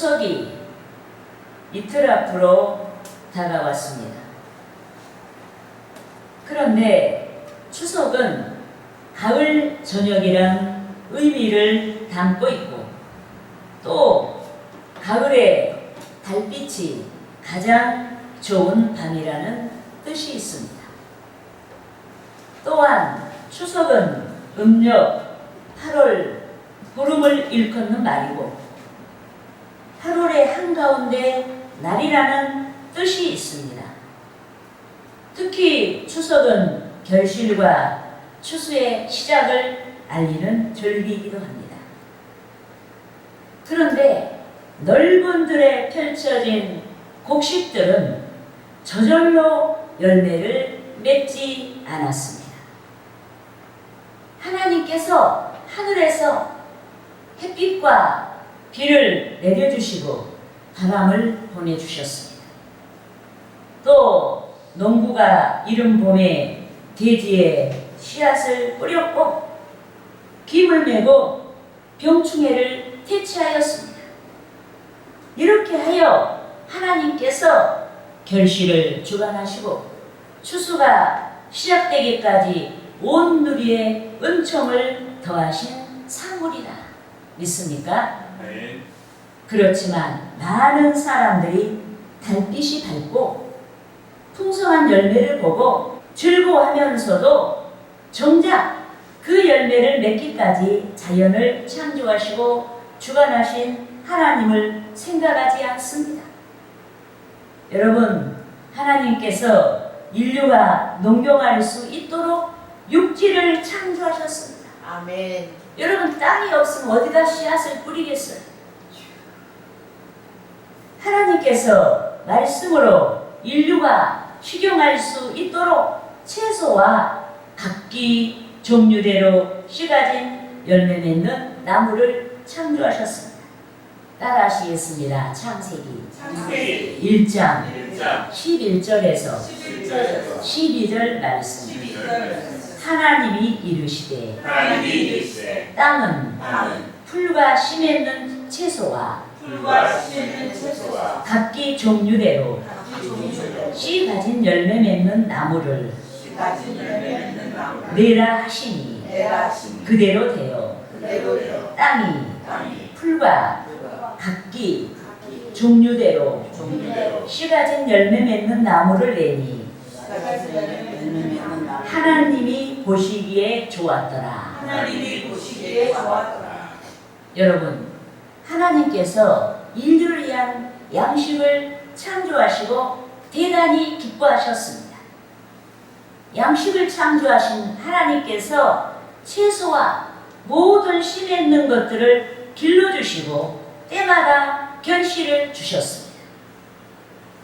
추석이 이틀 앞으로 다가왔습니다. 그런데 추석은 가을 저녁이란 의미를 담고 있고 또 가을에 달빛이 가장 좋은 밤이라는 뜻이 있습니다. 또한 추석은 음력 8월 보름을 일컫는 말이고 8월의 한가운데 날이라는 뜻이 있습니다. 특히 추석은 결실과 추수의 시작을 알리는 절기이기도 합니다. 그런데 넓은 들에 펼쳐진 곡식들은 저절로 열매를 맺지 않았습니다. 하나님께서 하늘에서 햇빛과 비를 내려주시고 바람을 보내주셨습니다. 또 농부가 이른 봄에 대지에 씨앗을 뿌렸고 김을 메고 병충해를 퇴치하였습니다. 이렇게 하여 하나님께서 결실을 주관하시고 추수가 시작되기까지 온 누리에 은총을 더하신 사물이다. 믿습니까? 네. 그렇지만 많은 사람들이 달빛이 밝고 풍성한 열매를 보고 즐거워하면서도 정작 그 열매를 맺기까지 자연을 창조하시고 주관하신 하나님을 생각하지 않습니다. 여러분, 하나님께서 인류가 농경할 수 있도록 육지를 창조하셨습니다. 아멘. 여러분, 땅이 없으면 어디다 씨앗을 뿌리겠어요? 하나님께서 말씀으로 인류가 식용할 수 있도록 채소와 각기 종류대로 씨 가 진 열매 맺는 나무를 창조하셨습니다. 따라하시겠습니다. 창세기 창세기 1장 1장 11절에서 11절에서 12절 말씀 12절에서 하나님이 이르시되 하나님이 이르시되 땅은 나는 풀과 씨 맺는 채소와 풀과 씨는 채소와 각기 종류대로 각기 종류대로 씨 가진 열매 맺는 나무를 씨 가진 열매 맺는 나무 내라 하시니 내라 하시니 그대로 되어 그대로요 땅이 땅이 풀과 풀과 각기 각기 종류대로 종류대로 씨 가진 열매 맺는 나무를 내니 씨 가진 열매 하나님이 보시기에 좋았더라. 하나님이 보시기에 좋았더라 여러분, 하나님께서 인류를 위한 양식을 창조하시고 대단히 기뻐하셨습니다. 양식을 창조하신 하나님께서 채소와 모든 씨 맺는 것들을 길러주시고 때마다 결실을 주셨습니다.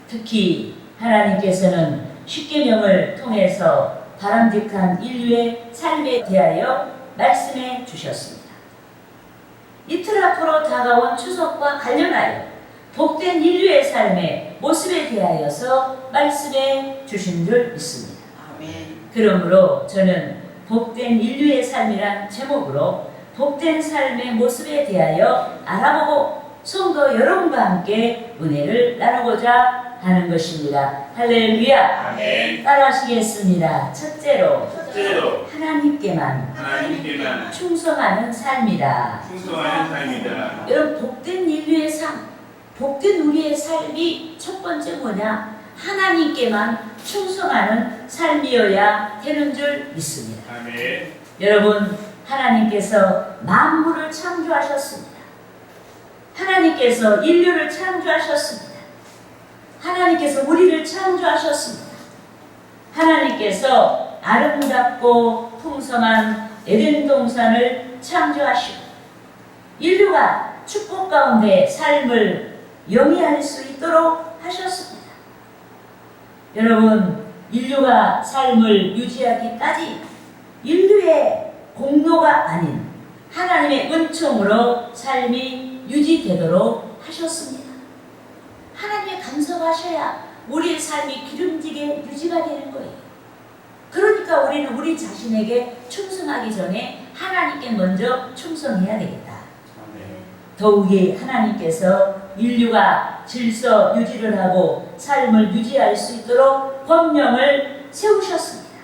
특히 하나님께서는 십계명을 통해서 바람직한 인류의 삶에 대하여 말씀해 주셨습니다. 이틀 앞으로 다가온 추석과 관련하여 복된 인류의 삶의 모습에 대하여서 말씀해 주신 줄 믿습니다. 아멘 그러므로 저는 복된 인류의 삶이란 제목으로 복된 삶의 모습에 대하여 알아보고 성도 여러분과 함께 은혜를 나누고자 하는 것입니다. 할렐루야! 아멘 따라하시겠습니다. 첫째로 첫째로 하나님께만 하나님께만 충성하는 삶이다. 충성하는 삶이다 여러분 복된 인류의 삶, 복된 우리의 삶이 첫 번째 뭐냐? 하나님께만 충성하는 삶이어야 되는 줄 믿습니다. 아멘 여러분 하나님께서 만물을 창조하셨습니다. 하나님께서 인류를 창조하셨습니다. 하나님께서 우리를 창조하셨습니다. 하나님께서 아름답고 풍성한 에덴 동산을 창조하시고 인류가 축복 가운데 삶을 영위할 수 있도록 하셨습니다. 여러분, 인류가 삶을 유지하기까지 인류의 공로가 아닌 하나님의 은총으로 삶이 유지되도록 하셨습니다. 하나님의 감사하셔야 우리의 삶이 기름지게 유지가 되는 거예요. 그러니까 우리는 우리 자신에게 충성하기 전에 하나님께 먼저 충성해야 되겠다. 더욱이 하나님께서 인류가 질서 유지를 하고 삶을 유지할 수 있도록 법령을 세우셨습니다.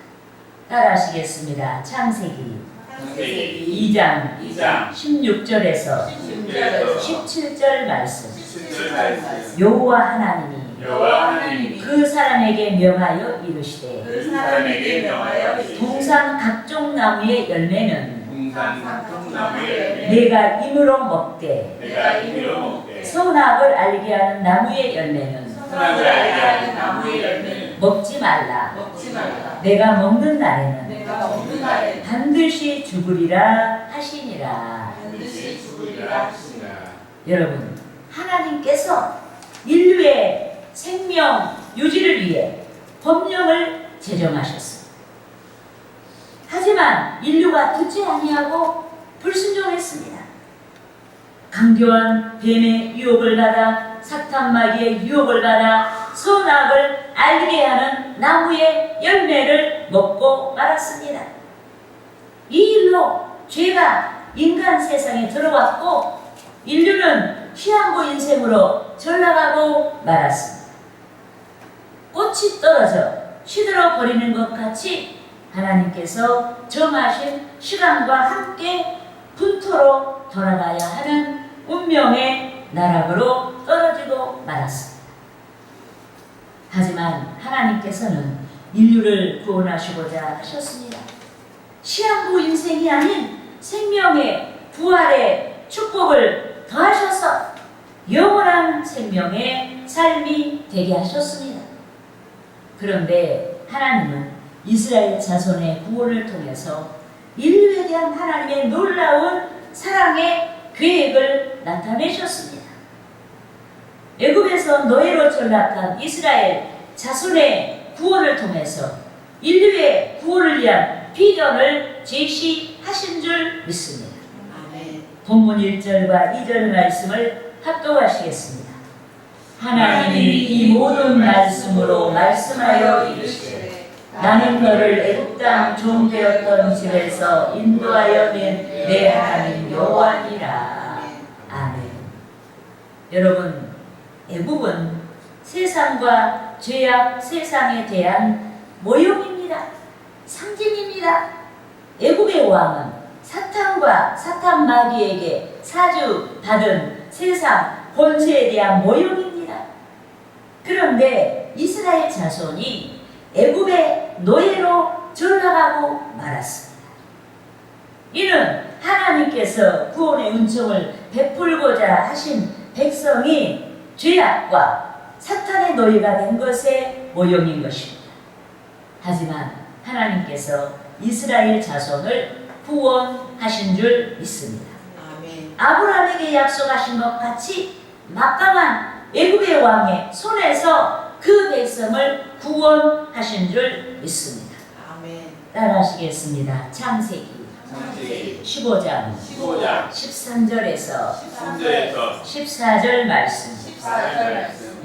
따라 하시겠습니다. 창세기 창세기 2장. 2장 16절에서 16절에서 17절 말씀. 17절 말씀. 여호와 하나님이 여호와 하나님이 그 사람에게 명하여 이르시되 그 사람에게 명하여 이르시되 동산 각종 나무의 열매는 동산 각종 나무의 열매. 내가 임으로 먹되 내가 임의로 먹되 선악을 알게 하는 나무의 열매는 선악을 알게 하는 나무의 열매는 먹지 말라. 먹지 말라. 내가 먹는 날에는 내가 먹는 날에 반드시 죽으리라 하시니라 반드시 죽으리라 하시니라. 여러분 하나님께서 인류의 생명 유지를 위해 법령을 제정하셨습니다. 하지만 인류가 듣지 아니하고 불순종했습니다. 강교한 뱀의 유혹을 받아 사탄 마귀의 유혹을 받아 선악을 알게 하는 나무의 열매를 먹고 말았습니다. 이 일로 죄가 인간 세상에 들어왔고 인류는 시한부 인생으로 전락하고 말았습니다. 꽃이 떨어져 시들어 버리는 것 같이 하나님께서 정하신 시간과 함께 분토로 돌아가야 하는 운명의 나락으로 떨어지고 말았습니다. 하지만 하나님께서는 인류를 구원하시고자 하셨습니다. 시한부 인생이 아닌 생명의 부활의 축복을 더하셔서 영원한 생명의 삶이 되게 하셨습니다. 그런데 하나님은 이스라엘 자손의 구원을 통해서 인류에 대한 하나님의 놀라운 사랑의 계획을 나타내셨습니다. 애굽에서 노예로 전락한 이스라엘 자손의 구원을 통해서 인류의 구원을 위한 비전을 제시하신 줄 믿습니다. 아멘. 본문 1절과 2절 말씀을 합독하시겠습니다. 하나님이 이 모든 말씀으로 말씀하여 이르시되 나는 너를 애굽 땅 종되었던 집에서 인도하여 낸 내 하나님 여호와니라. 아멘. 여러분, 애굽은 세상과 죄악 세상에 대한 모형입니다. 상징입니다. 애굽의 왕은 사탄과 사탄 마귀에게 사주 받은 세상 권세에 대한 모형입니다. 그런데 이스라엘 자손이 애굽의 노예로 전락하고 말았습니다. 이는 하나님께서 구원의 은총을 베풀고자 하신 백성이 죄악과 사탄의 노예가 된 것의 모형인 것입니다. 하지만 하나님께서 이스라엘 자손을 구원하신 줄 믿습니다. 아멘. 아브라함에게 약속하신 것 같이 막강한 애굽의 왕의 손에서 그 백성을 구원하신 줄 믿습니다. 아멘. 따라하시겠습니다. 창세기 창세기 15장 15장 13절에서 13절에서 14절 말씀 14절 말씀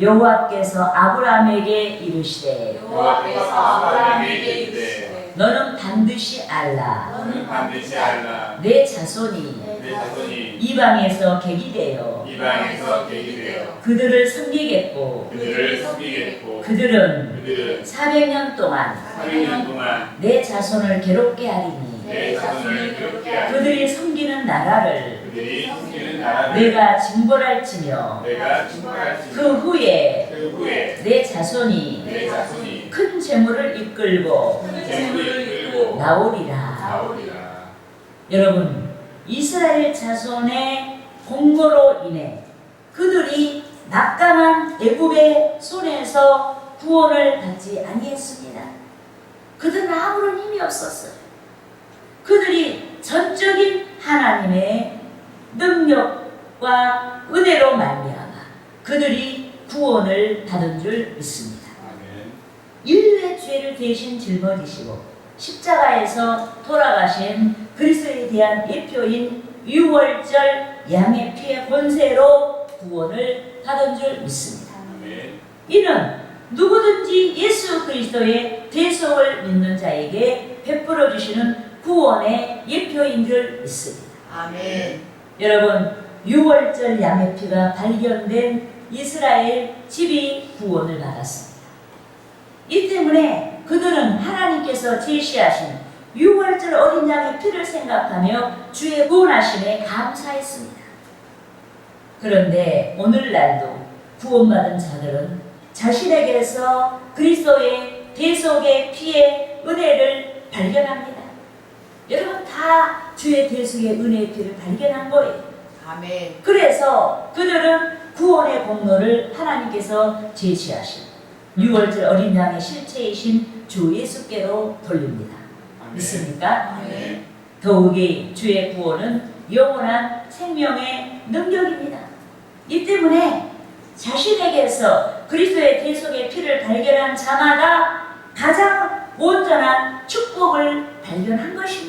여호와께서 아브라함에게 이르시되 여호와께서 아브라함에게 이르시되 너는 반드시 알라. 너는 반드시 알라. 내 자손이 내 자손이 이방에서 객이 되어 이방에서 계기 되어 그들을 섬기겠고 그들을 섬기겠고 그들은 그들은 400년 동안 400년 동안 내 자손을 괴롭게 하리니 내 자손을 그들이 섬기는 나라를 그들이 섬기는 나라를 내가 징벌할지며 내가 징벌할지니 그 후에 그 후에 내 자손이 내 자손이 큰 재물을 이끌고 재물을 이끌고 나오리라. 나오리라 여러분, 이스라엘 자손의 공로로 인해 그들이 막강한 애굽의 손에서 구원을 받지 아니했습니다. 그들은 아무런 힘이 없었어요. 그들이 전적인 하나님의 능력과 은혜로 말미암아 그들이 구원을 받은 줄 믿습니다. 아멘 인류의 죄를 대신 짊어지시고 십자가에서 돌아가신 그리스도에 대한 예표인 유월절 양의 피의 본세로 구원을 받은 줄 믿습니다. 아멘 이는 누구든지 예수 그리스도의 대속을 믿는 자에게 베풀어 주시는 구원의 예표인 줄 믿습니다. 아멘. 여러분 6월절 양의 피가 발견된 이스라엘 집이 구원을 받았습니다. 이 때문에 그들은 하나님께서 제시하신 6월절 어린 양의 피를 생각하며 주의 구원하심에 감사했습니다. 그런데 오늘날도 구원받은 자들은 자신에게서 그리스도의 대속의 피의 은혜를 발견합니다. 여러분 다 주의 대속의 은혜의 피를 발견한 거예요. 아멘. 그래서 그들은 구원의 공로를 하나님께서 제시하신 6월절 어린 양의 실체이신 주 예수께로 돌립니다. 믿습니까? 아멘. 더욱이 주의 구원은 영원한 생명의 능력입니다. 이 때문에 자신에게서 그리스도의 대속의 피를 발견한 자마다 가장 온전한 축복을 발견한 것입니다.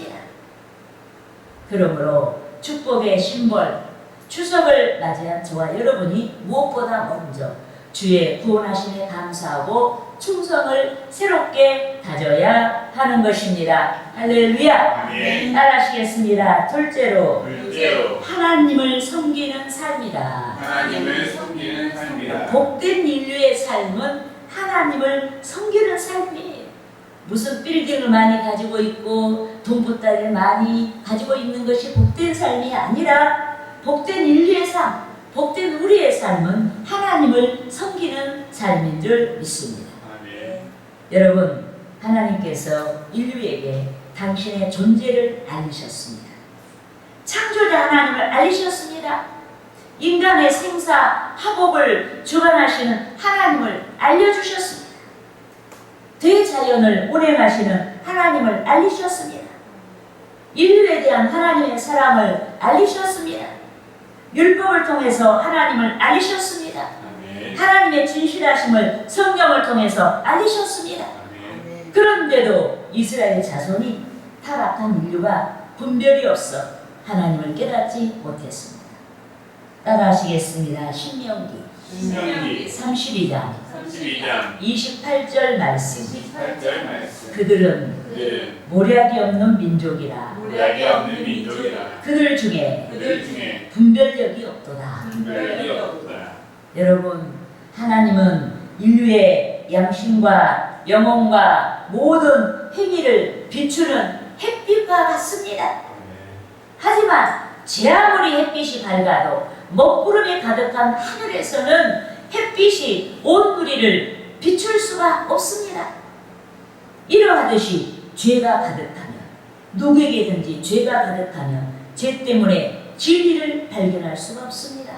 그러므로 축복의 심벌, 추석을 맞이한 저와 여러분이 무엇보다 먼저 주의 구원하심에 감사하고 충성을 새롭게 다져야 하는 것입니다. 할렐루야! 아멘. 따라하시겠습니다. 둘째로 둘째로 하나님을 섬기는 삶이다. 하나님을 섬기는 삶이다. 복된 인류의 삶은 하나님을 섬기는 삶이에요. 무슨 빌딩을 많이 가지고 있고 돈보따리를 많이 가지고 있는 것이 복된 삶이 아니라 복된 인류의 삶, 복된 우리의 삶은 하나님을 섬기는 삶인 줄 믿습니다. 아멘. 여러분, 하나님께서 인류에게 당신의 존재를 알리셨습니다. 창조자 하나님을 알리셨습니다. 인간의 생사, 화복을 주관하시는 하나님을 알려주셨습니다. 대자연을 운행하시는 하나님을 알리셨습니다. 인류에 대한 하나님의 사랑을 알리셨습니다. 율법을 통해서 하나님을 알리셨습니다. 아멘. 하나님의 진실하심을 성경을 통해서 알리셨습니다. 아멘. 그런데도 이스라엘 자손이 타락한 인류가 분별이 없어 하나님을 깨닫지 못했습니다. 따라하시겠습니다. 신명기 신명기 32장 32장 28절 말씀 28절 말씀. 그들은 그들은 모략이 없는 민족이라 모략이 없는 민족이라. 그들 중에 그들 중에 분별력이 없도다. 분별이 없다. 여러분 하나님은 인류의 양심과 영혼과 모든 행위를 비추는 햇빛과 같습니다. 아멘. 하지만 제 아무리 햇빛이 밝아도 먹구름이 가득한 하늘에서는 햇빛이 온 우리를 비출 수가 없습니다. 이러하듯이 죄가 가득하면 누구에게든지 죄가 가득하면 죄 때문에 진리를 발견할 수가 없습니다.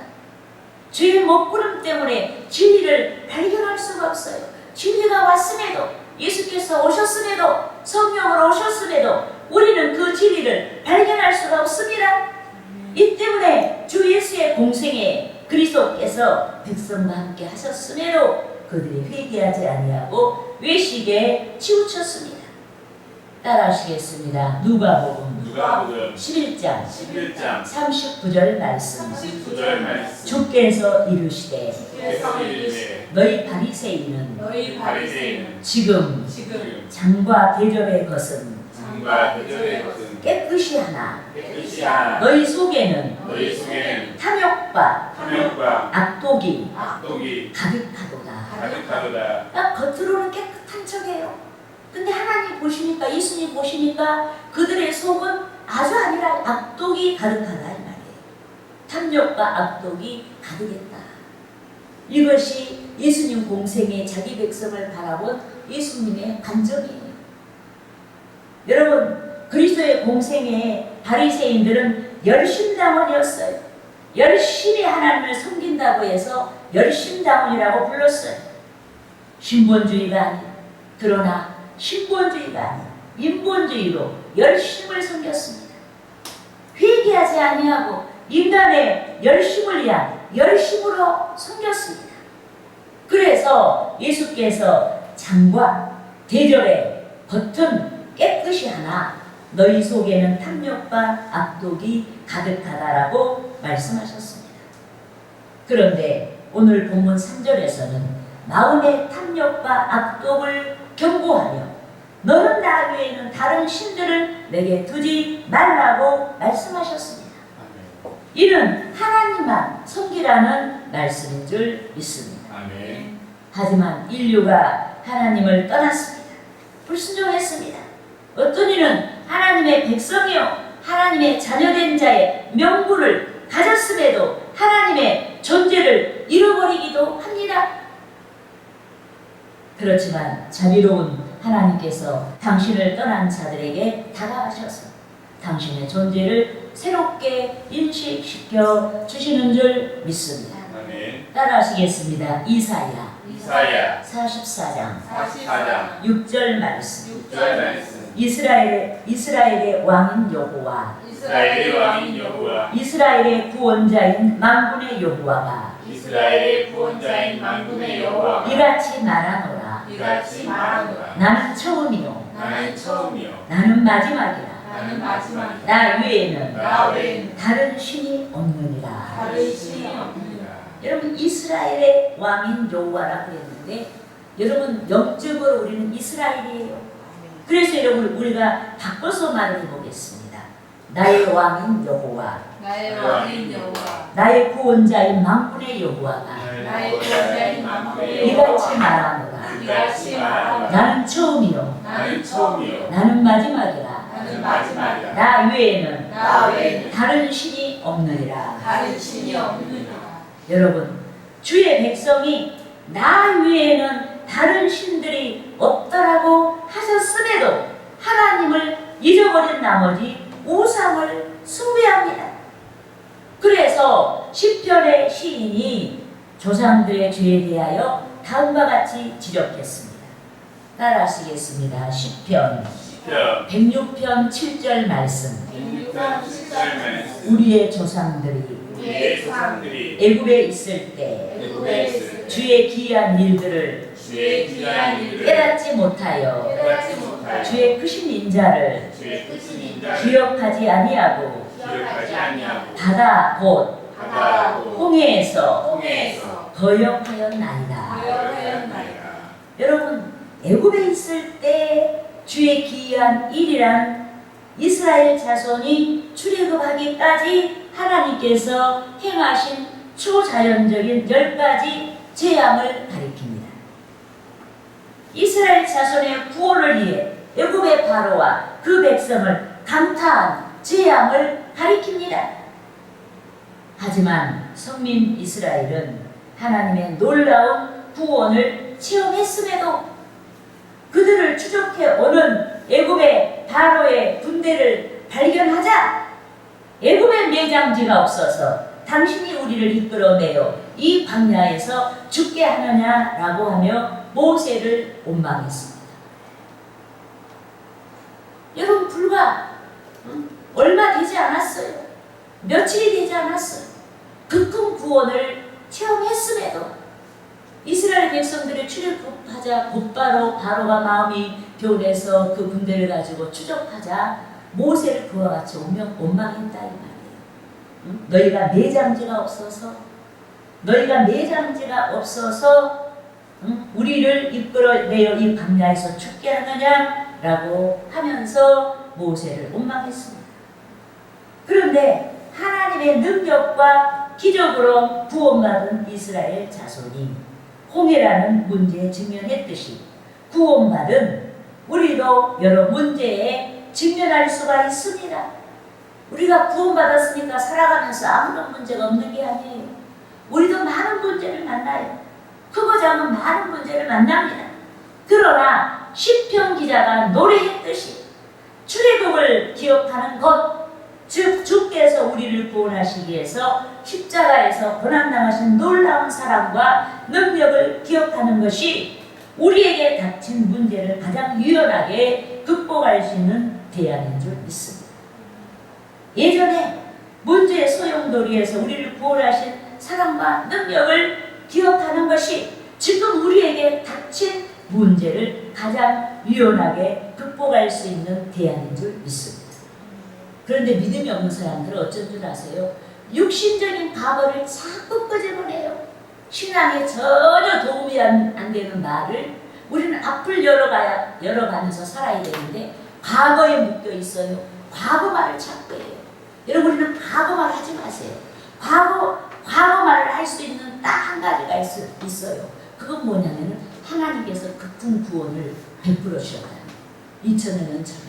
죄의 먹구름 때문에 진리를 발견할 수가 없어요. 진리가 왔음에도 예수께서 오셨음에도 성령으로 오셨음에도 우리는 그 진리를 발견할 수가 없습니다. 이 때문에 주 예수의 공생에 그리스도께서 백성과 함께 하셨음에도 그들이 회개하지 아니하고 외식에 치우쳤습니다. 따라하시겠습니다. 누가복음 누가복음 11장 11장 39절 말씀 9절 말씀. 주께서 이르시되 너희 바리새인은 너희 바리새인은 지금 지금 장과 대접의 것은 것은 깨끗이 하나 깨끗이 하나 너희 속에는 너희 속에는 탐욕과 탐욕과 악독이 악독이 가득하도다. 가득하도다. 딱 겉으로는 깨끗한 척해요. 근데 하나님 보시니까 예수님 보시니까 그들의 속은 아주 아니라 악독이 가득하다 이 말이에요. 탐욕과 악독이 가득했다. 이것이 예수님 공생의 자기 백성을 바라본 예수님의 관점이에요. 여러분 그리스도의 공생의 바리새인들은 열심당원이었어요. 열심히 하나님을 섬긴다고 해서 열심당원이라고 불렀어요. 신본주의가 아니라 그러나 신본주의가 아니라 인본주의로 열심을 섬겼습니다. 회개하지 아니하고 인간의 열심을 위한 열심으로 섬겼습니다. 그래서 예수께서 장과 대접의 겉은 깨끗이 하나 너희 속에는 탐욕과 악독이 가득하다라고 말씀하셨습니다. 그런데 오늘 본문 3절에서는 마음의 탐욕과 악독을 경고하며 너는 나 외에는 다른 신들을 내게 두지 말라고 말씀하셨습니다. 이는 하나님만 섬기라는 말씀인 줄 믿습니다. 아멘. 하지만 인류가 하나님을 떠났습니다. 불순종했습니다. 어떤 이는 하나님의 백성이요 하나님의 자녀된 자의 명분을 가졌음에도 하나님의 존재를 잃어버리기도 합니다. 그렇지만 자비로운 하나님께서 당신을 떠난 자들에게 다가가셔서 당신의 존재를 새롭게 인식시켜 주시는 줄 믿습니다. 따라하시겠습니다. 이사야 이사야 44장 44장 6절 말씀 6절 말씀. 이스라엘 이스라엘의 왕인 여호와. 이스라엘의 왕인 여호와. 이스라엘의 구원자인 만군의 여호와가 이스라엘의 구원자인 만군의 여호와. 이같이 말하노라. 이같이 말하노라. 나는 처음이요. 나는 처음이요. 나는 마지막이라. 나는 마지막이다. 나 외에는 나 외에는 다른 신이 없느니라. 다른 신이 없느니라. 여러분 이스라엘의 왕인 여호와라고 했는데 여러분 영적으로 우리는 이스라엘이에요 그래서 여러분 우리가 바꿔서 말을 해보겠습니다. 나의 왕인 여호와. 나의 왕인 여호와. 나의 구원자인 만군의 여호와가. 나의 구원자인 만군의 이같이 여호와. 말하노라. 이같이 말하노라. 나는 처음이요. 나는 처음이요. 나는 마지막이라. 나는 마지막이다. 나 외에는 나 외에는 다른 신이 없느니라. 다른 신이 없느니라. 여러분 주의 백성이 나 외에는 다른 신들이 없다라고 하셨음에도 하나님을 잊어버린 나머지 우상을 숭배합니다. 그래서 시편의 시인이 조상들의 죄에 대하여 다음과 같이 지적했습니다. 따라 하시겠습니다. 시편 시편 106편 7절 말씀 106편 7절 말씀. 우리의 조상들이 애굽에 있을 때 주의 기이한 일들을 주의 귀한 일을 깨닫지 못하여 깨닫지 못하여 주의 크신 인자를 주의 크신 인자를 기억하지 아니하고 기억하지 아니하고 바다 곧 바다하고 홍해에서 홍해에서 거역하였나이다. 거역하였나이다. 여러분 애굽에 있을 때 주의 기이한 일이란 이스라엘 자손이 출애굽하기까지 하나님께서 행하신 초자연적인 열 가지 재앙을 가리킵니다. 이스라엘 자손의 구원을 위해 애굽의 바로와 그 백성을 강타한 재앙을 가리킵니다. 하지만 성민 이스라엘은 하나님의 놀라운 구원을 체험했음에도 그들을 추적해 오는 애굽의 바로의 군대를 발견하자 애굽의 매장지가 없어서 당신이 우리를 이끌어내어 이 광야에서 죽게 하느냐라고 하며 모세를 원망했습니다. 여러분 불과 음, 얼마 되지 않았어요. 며칠이 되지 않았어요. 그 큰 구원을 체험했음에도 이스라엘 백성들이 출애굽하자 곧바로 바로가 마음이 교훈해서 그 군대를 가지고 추적하자 모세를 그와 같이 원명, 원망했다 이 말이에요. 응? 너희가 내장지가 없어서 너희가 내장지가 없어서 응? 우리를 이끌어내어 이 광야에서 죽게 하느냐라고 하면서 모세를 원망했습니다. 그런데 하나님의 능력과 기적으로 구원받은 이스라엘 자손이 홍해라는 문제에 직면했듯이 구원받은 우리도 여러 문제에 직면할 수가 있습니다. 우리가 구원받았으니까 살아가면서 아무런 문제가 없는 게 아니에요. 우리도 많은 문제를 만나요. 크고 작은 많은 문제를 만납니다. 그러나 시편 기자가 노래했듯이 출애굽을 기억하는 것, 즉 주께서 우리를 구원하시기 위해서 십자가에서 고난당하신 놀라운 사랑과 능력을 기억하는 것이 우리에게 닥친 문제를 가장 유연하게 극복할 수 있는 대안인 줄 믿습니다. 예전에 문제의 소용돌이에서 우리를 구원하신 사랑과 능력을 기억하는 것이 지금 우리에게 닥친 문제를 가장 유연하게 극복할 수 있는 대안인 줄 믿습니다. 그런데 믿음이 없는 사람들은 어쩐 줄 아세요? 육신적인 과거를 자꾸 끄집어내요. 신앙에 전혀 도움이 안, 안 되는 말을 우리는 앞을 열어가야, 열어가면서 살아야 되는데 과거에 묶여 있어요. 과거 말을 자꾸 해요. 여러분 우리는 과거 말 하지 마세요. 과거 과거 말을 할 수 있는 딱 한 가지가 있, 있어요. 그건 뭐냐면은 하나님께서 극풍 구원을 베풀어 주셨다는 2000여 년 전에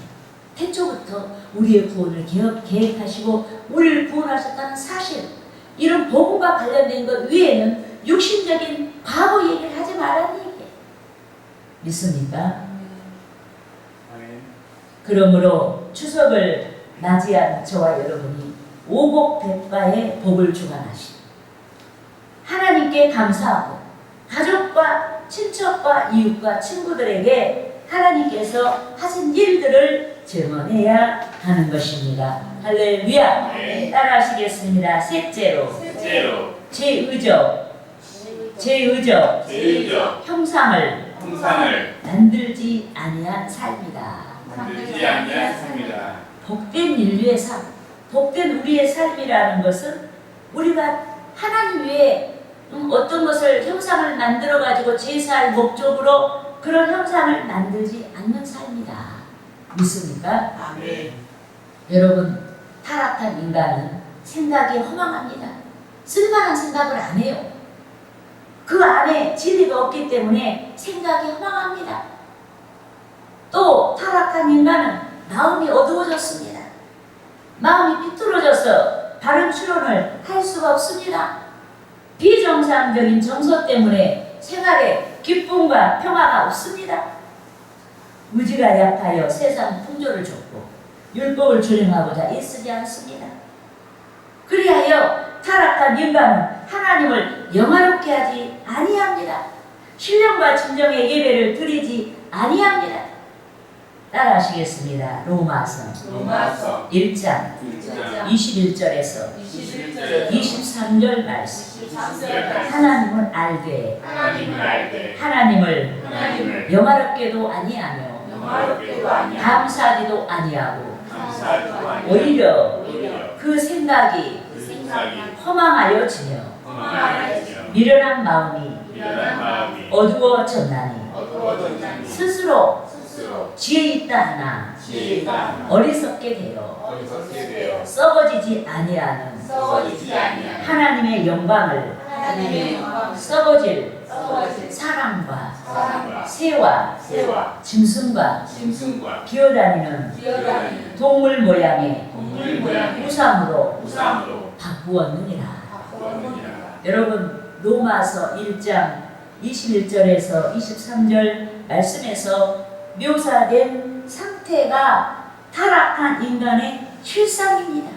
태초부터 우리의 구원을 계획, 계획하시고 우리를 구원하셨다는 사실 이런 복음과 관련된 것 외에는 육신적인 과거 얘기를 하지 말라는 얘기예요. 믿습니까? 그러므로 추석을 맞이한 저와 여러분이 오복백과의 복을 주관하시 하나님께 감사하고 가족과 친척과 이웃과 친구들에게 하나님께서 하신 일들을 증언해야 하는 것입니다. 할렐루야. 네. 따라하시겠습니다. 셋째로 셋째로 제 의적 제 의적 제 의적 형상을 형상을 만들지 아니한 삶이다. 만들지 아니하였습니다. 복된 인류의 삶, 복된 우리의 삶이라는 것은 우리가 하나님 음, 어떤 것을 형상을 만들어 가지고 제사할 목적으로 그런 형상을 만들지 않는 삶이다. 믿습니까? 네. 여러분 타락한 인간은 생각이 허망합니다. 쓸만한 생각을 안 해요. 그 안에 진리가 없기 때문에 생각이 허망합니다. 또 타락한 인간은 마음이 어두워졌습니다. 마음이 비뚤어져서 바른 추론을 할 수가 없습니다. 비정상적인 정서 때문에 생활에 기쁨과 평화가 없습니다. 의지가 약하여 세상 풍조를 줬고 율법을 준행하고자 애쓰지 않습니다. 그리하여 타락한 인간은 하나님을 영화롭게 하지 아니합니다. 신령과 진정의 예배를 드리지 아니합니다. 따라 하시겠습니다. 로마서. 로마서. 1장. 1장. 21절에서 21절 23절 말씀. 23절 하나님은 알되 하나님을 알되 하나님을 하나님을 영화롭게도 아니하며 영화롭게도 감사하지도 아니하고 감사하지도 오히려 오히려 그 생각이 그 생각이 허망하여지며 허망하여지며 미련한 마음이 미련한 마음이 어두워졌나니 어두워졌나니 스스로 지혜 있다 하나. 지혜 있다 어리석게 되어 어리석게 되어 썩어지지 아니하는 썩어지지 아니하는 하나님의 영광을 하나님의 영광 썩어질 썩어질 사랑과 사랑과 새와 새와 짐승과 짐승과 기어다니는 기어다니는 동물 모양의 동물 모양의 우상으로 우상으로 바꾸었느니라. 바꾸었느니라. 여러분 로마서 1장 21절에서 23절 말씀에서 묘사된 상태가 타락한 인간의 실상입니다.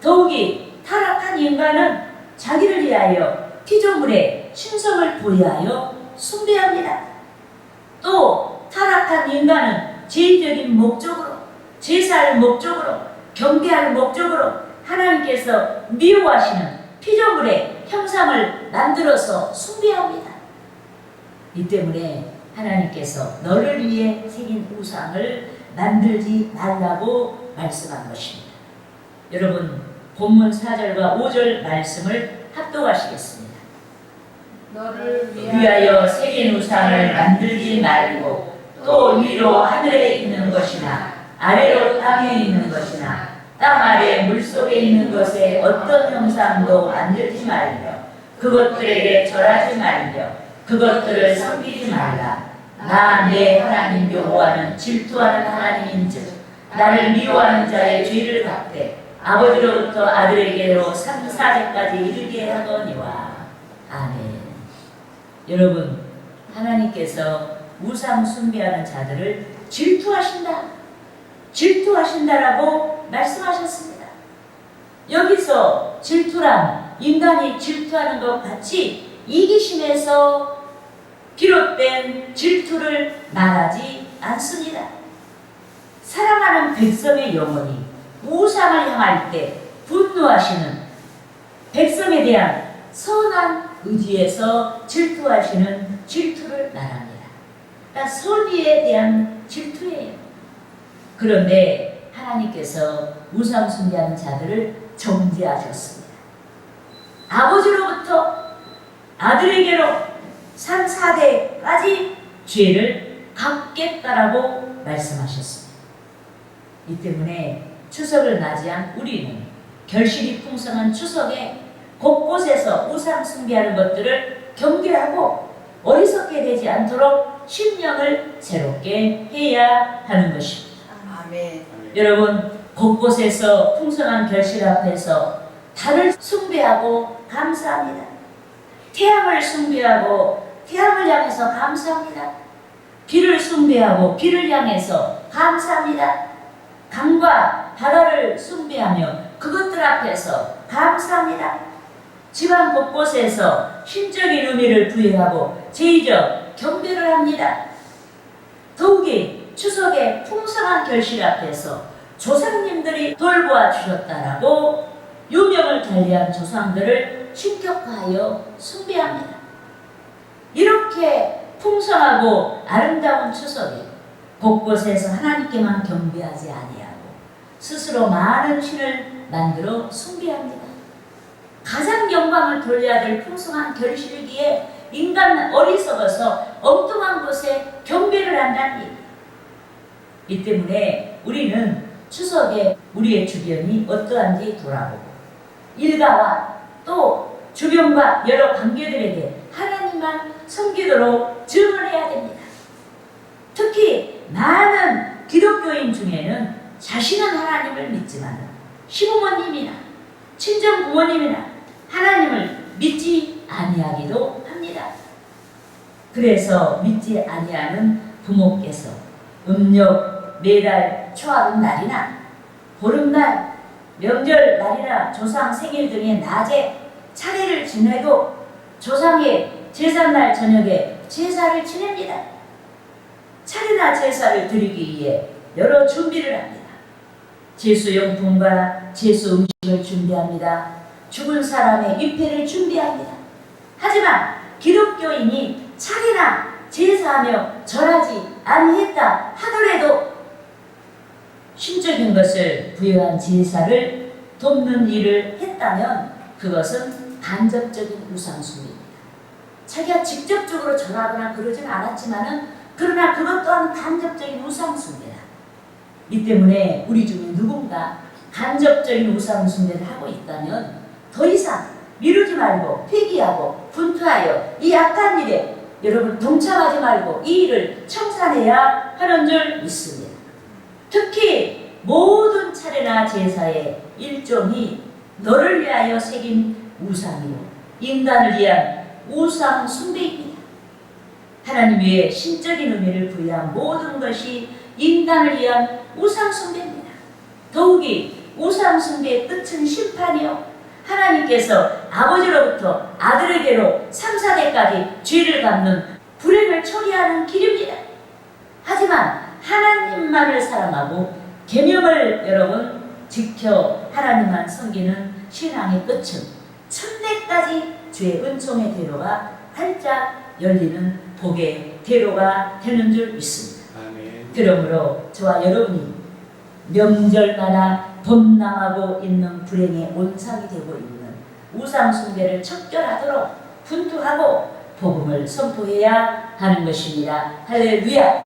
더욱이 타락한 인간은 자기를 위하여 피조물의 신성을 보이하여 숭배합니다. 또 타락한 인간은 제의적인 목적으로 제사할 목적으로 경계할 목적으로 하나님께서 미워하시는 피조물의 형상을 만들어서 숭배합니다. 이 때문에 하나님께서 너를 위해 생긴 우상을 만들지 말라고 말씀한 것입니다. 여러분 본문 4절과 5절 말씀을 합독하시겠습니다. 너를 위하여 새긴 우상을 만들지 말고 또 위로 하늘에 있는 것이나 아래로 땅에 있는 것이나 땅 아래 물속에 있는 것에 어떤 형상도 만들지 말며 그것들에게 절하지 말며 그것들을 섬기지 말라. 나 내 하나님 여호와는 질투하는 하나님인즉 나를 미워하는 자의 죄를 갚되 아버지로부터 아들에게로 삼사대까지 이르게 하거니와. 아멘. 여러분 하나님께서 우상 숭배하는 자들을 질투하신다. 질투하신다라고 말씀하셨습니다. 여기서 질투란 인간이 질투하는 것 같이 이기심에서 비롯된 질투를 말하지 않습니다 사랑하는 백성의 영혼이 우상을 향할 때 분노하시는 백성에 대한 선한 의지에서 질투하시는 질투를 말합니다. 그러니까 선의에 대한 질투예요. 그런데 하나님께서 우상 숭배하는 자들을 정죄하셨습니다. 아버지로부터 아들에게로 산 4대까지 죄를 갚겠다라고 말씀하셨습니다. 이 때문에 추석을 맞이한 우리는 결실이 풍성한 추석에 곳곳에서 우상 숭배하는 것들을 경계하고 어리석게 되지 않도록 심령을 새롭게 해야 하는 것입니다. 아멘. 여러분 곳곳에서 풍성한 결실 앞에서 달을 숭배하고 감사합니다. 태양을 숭배하고 태양을 향해서 감사합니다. 비를 숭배하고 비를 향해서 감사합니다. 강과 바다를 숭배하며 그것들 앞에서 감사합니다. 집안 곳곳에서 신적인 의미를 부여하고 제의적 경배를 합니다. 더욱이 추석의 풍성한 결실 앞에서 조상님들이 돌보아 주셨다라고 유명을 달리한 조상들을 신격화하여 숭배합니다. 이렇게 풍성하고 아름다운 추석에 곳곳에서 하나님께만 경배하지 아니하고 스스로 많은 신을 만들어 숭배합니다. 가장 영광을 돌려야 될 풍성한 결실기에 인간은 어리석어서 엉뚱한 곳에 경배를 한다는 일. 이 때문에 우리는 추석에 우리의 주변이 어떠한지 돌아보고 일가와 또 주변과 여러 관계들에게 하나님만 섬기도록 증언해야 됩니다. 특히 많은 기독교인 중에는 자신은 하나님을 믿지만 시부모님이나 친정 부모님이나 하나님을 믿지 아니하기도 합니다. 그래서 믿지 아니하는 부모께서 음력 매달 초하는 날이나 보름날 명절 날이나 조상 생일 등의 낮에 차례를 지내고 조상의 제삿날 저녁에 제사를 지냅니다. 차례나 제사를 드리기 위해 여러 준비를 합니다. 제수용품과 제수 음식을 준비합니다. 죽은 사람의 입회를 준비합니다. 하지만 기독교인이 차례나 제사하며 절하지 아니했다 하더라도 신적인 것을 부여한 제사를 돕는 일을 했다면 그것은 간접적인 우상숭배입니다. 자기가 직접적으로 절하거나 그러진 않았지만은 그러나 그것 또한 간접적인 우상숭배다. 이 때문에 우리 중에 누군가 간접적인 우상숭배를 하고 있다면 더 이상 미루지 말고 회개하고 분투하여 이 악한 일에 여러분 동참하지 말고 이 일을 청산해야 하는 줄 믿습니다. 특히 모든 차례나 제사의 일종이 너를 위하여 새긴 우상이요 인간을 위한 우상 숭배입니다. 하나님 외에 신적인 의미를 부여한 모든 것이 인간을 위한 우상 숭배입니다. 더욱이 우상 숭배의 끝은 심판이요 하나님께서 아버지로부터 아들에게로 3, 4대까지 죄를 갚는 불행을 처리하는 길입니다. 하지만 하나님만을 사랑하고 계명을 여러분 지켜 하나님만 섬기는 신앙의 끝은 천대까지 주의 은총의 대로가 활짝 열리는 복의 대로가 되는 줄 믿습니다. 아멘. 그러므로 저와 여러분이 명절마다 범람하고 있는 불행의 온상이 되고 있는 우상 숭배를 척결하도록 분투하고 복음을 선포해야 하는 것입니다. 할렐루야.